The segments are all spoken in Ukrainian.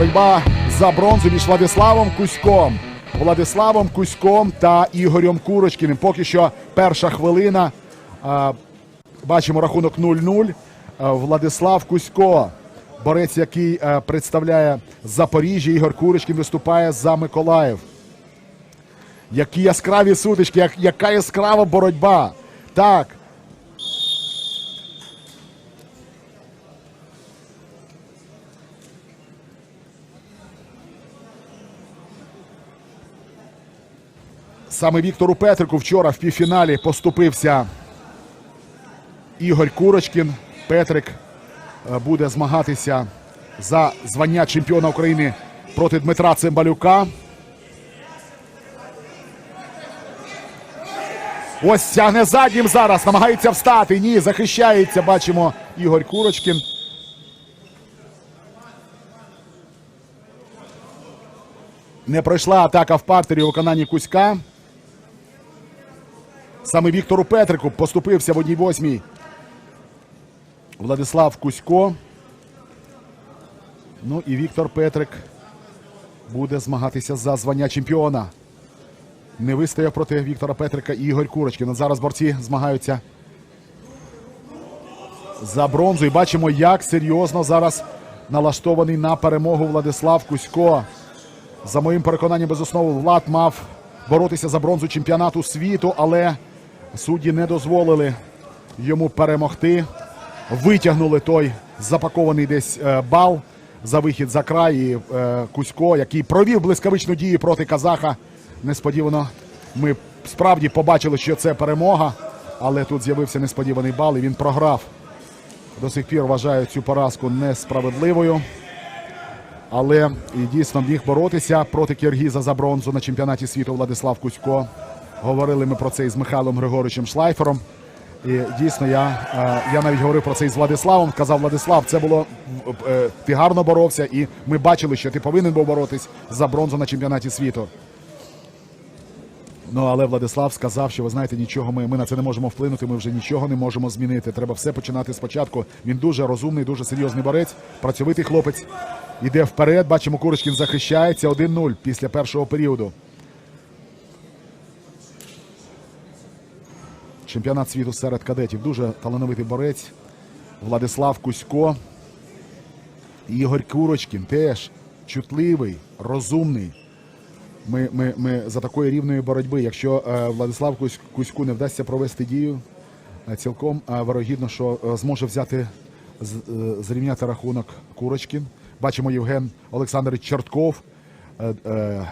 Боротьба за бронзу між Владиславом Кузьком. Владиславом Кузьком та Ігорем Курочкіним. Поки що перша хвилина. Бачимо рахунок 0-0. Владислав Кузько, борець, який е, представляє Запоріжжя. Ігор Курочкін виступає за Миколаїв. Які яскраві сутички, яка яскрава боротьба. Так. Саме Віктору Петрику вчора в півфіналі поступився Ігор Курочкін. Петрик е, буде змагатися за звання чемпіона України проти Дмитра Цимбалюка. Ось тягне заднім зараз, намагається встати. Ні, захищається. Бачимо Ігор Курочкін. Не пройшла атака в партері у виконанні Кузька. Саме Віктору Петрику поступився в одній восьмій. Владислав Кузько. Ну і Віктор Петрик буде змагатися за звання чемпіона. Не вистояв проти Віктора Петрика і Ігор Курочкін. Зараз борці змагаються за бронзу. І бачимо, як серйозно зараз налаштований на перемогу Владислав Кузько. За моїм переконанням, без основу, Влад мав боротися за бронзу чемпіонату світу, але судді не дозволили йому перемогти. Витягнули той запакований десь е, бал за вихід за край. І е, Кузько, який провів блискавичну дію проти казаха. Несподівано ми справді побачили, що це перемога, але тут з'явився несподіваний бал, і він програв. До сих пір вважаю цю поразку несправедливою. Але і дійсно міг боротися проти Киргіза за бронзу на чемпіонаті світу Владислав Кузько. Говорили ми про це із Михайлом Григоровичем Шлайфером. І дійсно, я, е, я навіть говорив про це із Владиславом. Казав Владислав, це було е, ти гарно боровся, і ми бачили, що ти повинен був боротись за бронзу на чемпіонаті світу. Ну, але Владислав сказав, що ви знаєте, нічого ми, ми на це не можемо вплинути. Ми вже нічого не можемо змінити. Треба все починати спочатку. Він дуже розумний, дуже серйозний борець, працьовитий хлопець. Іде вперед. Бачимо, Курочкін захищається 1-0 після першого періоду. Чемпіонат світу серед кадетів. Дуже талановитий борець. Владислав Кузько. Ігор Курочкін теж чутливий, розумний. Ми, ми, ми за такої рівної боротьби. Якщо е, Владислав Кузьку не вдасться провести дію, е, цілком е, вирогідно, що е, зможе взяти з- е, зрівняти рахунок Курочкін. Бачимо Євген Олександрович Чортков, е, е, е,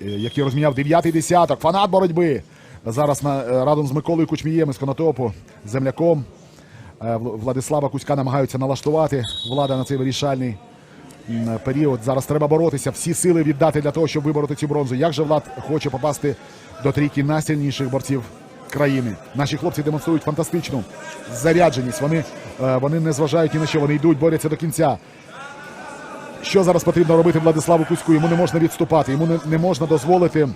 який розміняв дев'ятий десяток. Фанат боротьби. Зараз е, разом з Миколою Кучмієм із Конотопу, земляком. Е, Владислава Кузька намагаються налаштувати влада на цей вирішальний період. Зараз треба боротися, всі сили віддати для того, щоб вибороти цю бронзу. Як же Влад хоче попасти до трійки найсильніших борців країни? Наші хлопці демонструють фантастичну зарядженість. Вони, е, вони не зважають ні на що, вони йдуть, борються до кінця. Що зараз потрібно робити Владиславу Кузьку? Йому не можна відступати, йому не, не можна дозволити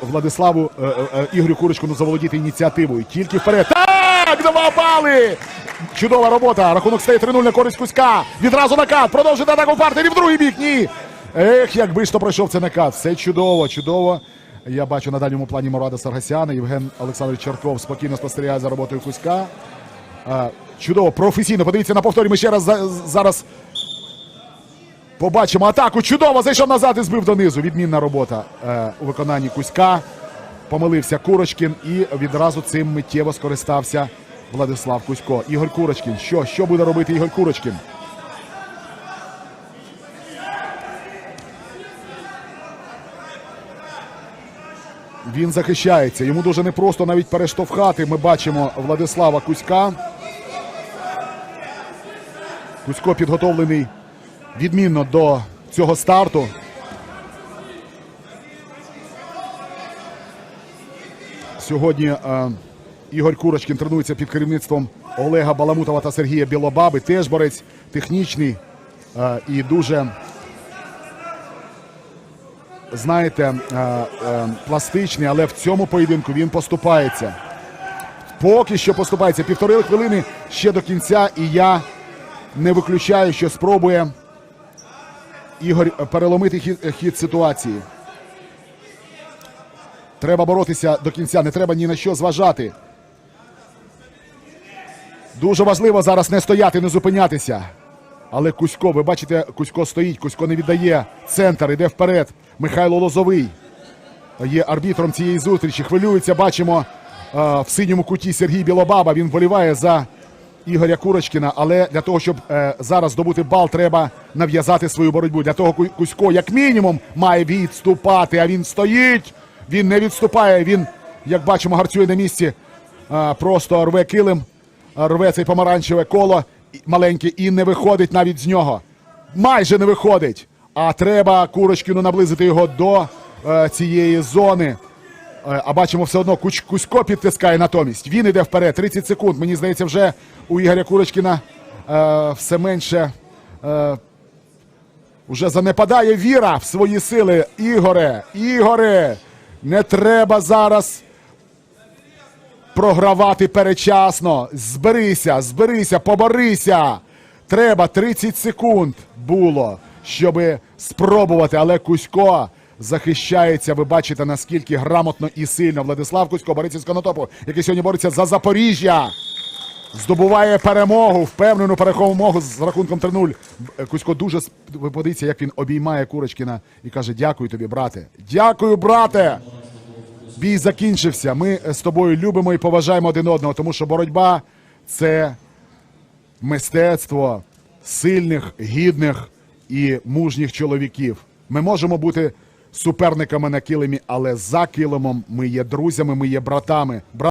Владиславу е, е, е, Ігорю Курочкину заволодіти ініціативою. Тільки вперед. Так! Два бали! Чудова робота. Рахунок стає 3-0 на користь Кузька. Відразу накат. Продовжує атаку партнерів в другий бік. Ні. Ех, якби ж то пройшов цей накат. Все чудово, чудово. Я бачу на дальньому плані Мурада Саргасяна. Євген Олександрович Чарков спокійно спостерігає за роботою Кузька. Чудово, професійно. Подивіться на повторі. Ми ще раз за- зараз побачимо атаку. Чудово! Зайшов назад і збив донизу. Відмінна робота е, у виконанні Кузька. Помилився Курочкін і відразу цим миттєво скористався Владислав Кузько. Ігор Курочкін. Що? Що буде робити Ігор Курочкін? Він захищається. Йому дуже непросто навіть перештовхати. Ми бачимо Владислава Кузька. Кузько підготовлений відмінно до цього старту. Сьогодні е, Ігор Курочкін тренується під керівництвом Олега Баламутова та Сергія Білобаби. Теж борець технічний е, і дуже, знаєте, е, е, пластичний, але в цьому поєдинку він поступається. Поки що поступається півтори хвилини ще до кінця, і я не виключаю, що спробує Ігор е, переломити хід, е, хід ситуації. Треба боротися до кінця, не треба ні на що зважати. Дуже важливо зараз не стояти, не зупинятися. Але Кузько, ви бачите, Кузько стоїть, Кузько не віддає центр, іде вперед. Михайло Лозовий є арбітром цієї зустрічі. Хвилюється, бачимо е, в синьому куті Сергій Білобаба. Він боліває за Ігоря Курочкіна. Але для того, щоб е, зараз здобути бал, треба нав'язати свою боротьбу. Для того Кузько, як мінімум, має відступати. А він стоїть, він не відступає. Він, як бачимо, гарцює на місці. Е, просто рве килим, рве цей помаранчеве коло маленьке і не виходить навіть з нього. Майже не виходить. А треба Курочкіну наблизити його до е, цієї зони. Е, А бачимо все одно Куч, Кузько підтискає натомість. Він іде вперед. 30 секунд. Мені здається, вже у Ігоря Курочкіна е, все менше е, вже занепадає віра в свої сили. Ігоре, Ігоре, не треба зараз програвати перечасно. Зберися, зберися, поборися. Треба 30 секунд було, щоб спробувати, але Кузько захищається. Ви бачите, наскільки грамотно і сильно Владислав Кузько бореться з конотопу, який сьогодні бореться за Запоріжжя. Здобуває перемогу, впевнену перемогу з рахунком 3-0. Кузько дуже ви як він обіймає Курочкіна і каже: Дякую тобі, брате. Дякую, брате. Бій закінчився. Ми з тобою любимо і поважаємо один одного, тому що боротьба це мистецтво сильних, гідних і мужніх чоловіків. Ми можемо бути суперниками на килимі, але за килимом ми є друзями, ми є братами. Бра-